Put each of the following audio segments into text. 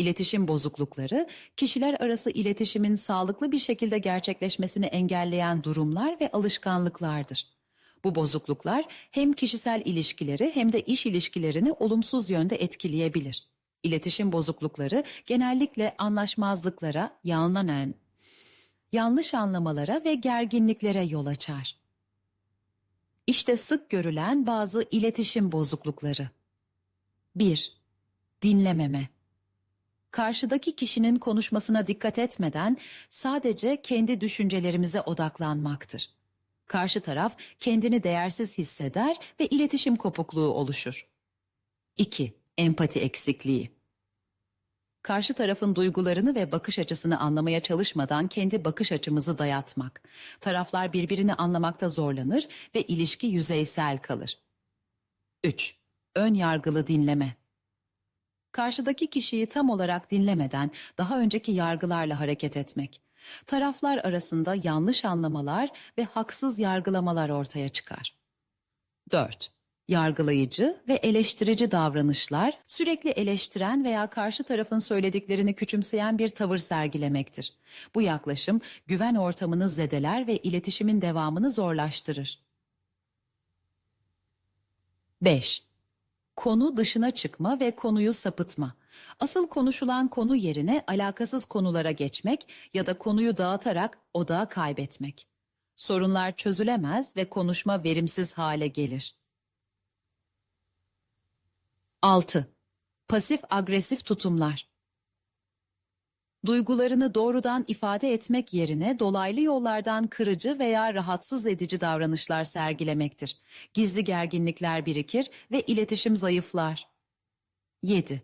İletişim bozuklukları, kişiler arası iletişimin sağlıklı bir şekilde gerçekleşmesini engelleyen durumlar ve alışkanlıklardır. Bu bozukluklar hem kişisel ilişkileri hem de iş ilişkilerini olumsuz yönde etkileyebilir. İletişim bozuklukları genellikle anlaşmazlıklara, yanlanan, yanlış anlamalara ve gerginliklere yol açar. İşte sık görülen bazı iletişim bozuklukları. 1. Dinlememe. Karşıdaki kişinin konuşmasına dikkat etmeden sadece kendi düşüncelerimize odaklanmaktır. Karşı taraf kendini değersiz hisseder ve iletişim kopukluğu oluşur. 2. Empati eksikliği. Karşı tarafın duygularını ve bakış açısını anlamaya çalışmadan kendi bakış açımızı dayatmak. Taraflar birbirini anlamakta zorlanır ve ilişki yüzeysel kalır. 3. Ön yargılı dinleme. Karşıdaki kişiyi tam olarak dinlemeden daha önceki yargılarla hareket etmek. Taraflar arasında yanlış anlamalar ve haksız yargılamalar ortaya çıkar. 4. Yargılayıcı ve eleştirici davranışlar sürekli eleştiren veya karşı tarafın söylediklerini küçümseyen bir tavır sergilemektir. Bu yaklaşım güven ortamını zedeler ve iletişimin devamını zorlaştırır. 5. Konu dışına çıkma ve konuyu sapıtma. Asıl konuşulan konu yerine alakasız konulara geçmek ya da konuyu dağıtarak odağı kaybetmek. Sorunlar çözülemez ve konuşma verimsiz hale gelir. 6. Pasif agresif tutumlar. Duygularını doğrudan ifade etmek yerine dolaylı yollardan kırıcı veya rahatsız edici davranışlar sergilemektir. Gizli gerginlikler birikir ve iletişim zayıflar. 7.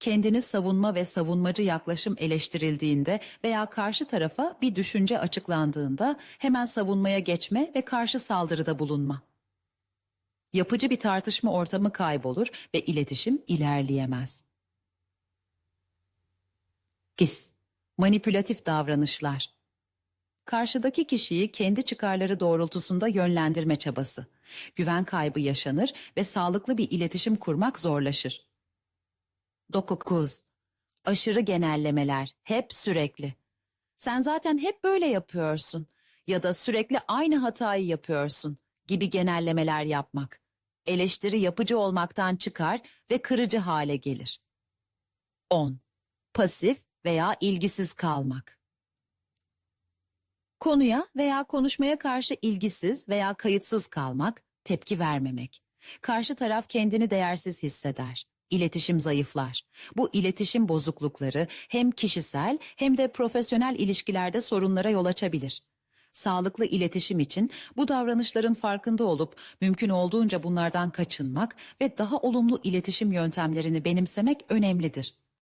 Kendini savunma ve savunmacı yaklaşım eleştirildiğinde veya karşı tarafa bir düşünce açıklandığında hemen savunmaya geçme ve karşı saldırıda bulunma. Yapıcı bir tartışma ortamı kaybolur ve iletişim ilerleyemez. Gis, manipülatif davranışlar. Karşıdaki kişiyi kendi çıkarları doğrultusunda yönlendirme çabası. Güven kaybı yaşanır ve sağlıklı bir iletişim kurmak zorlaşır. 9. Aşırı genellemeler, hep sürekli. Sen zaten hep böyle yapıyorsun ya da sürekli aynı hatayı yapıyorsun gibi genellemeler yapmak. Eleştiri yapıcı olmaktan çıkar ve kırıcı hale gelir. 10. Pasif veya ilgisiz kalmak. Konuya veya konuşmaya karşı ilgisiz veya kayıtsız kalmak, tepki vermemek. Karşı taraf kendini değersiz hisseder. İletişim zayıflar. Bu iletişim bozuklukları hem kişisel hem de profesyonel ilişkilerde sorunlara yol açabilir. Sağlıklı iletişim için bu davranışların farkında olup mümkün olduğunca bunlardan kaçınmak ve daha olumlu iletişim yöntemlerini benimsemek önemlidir.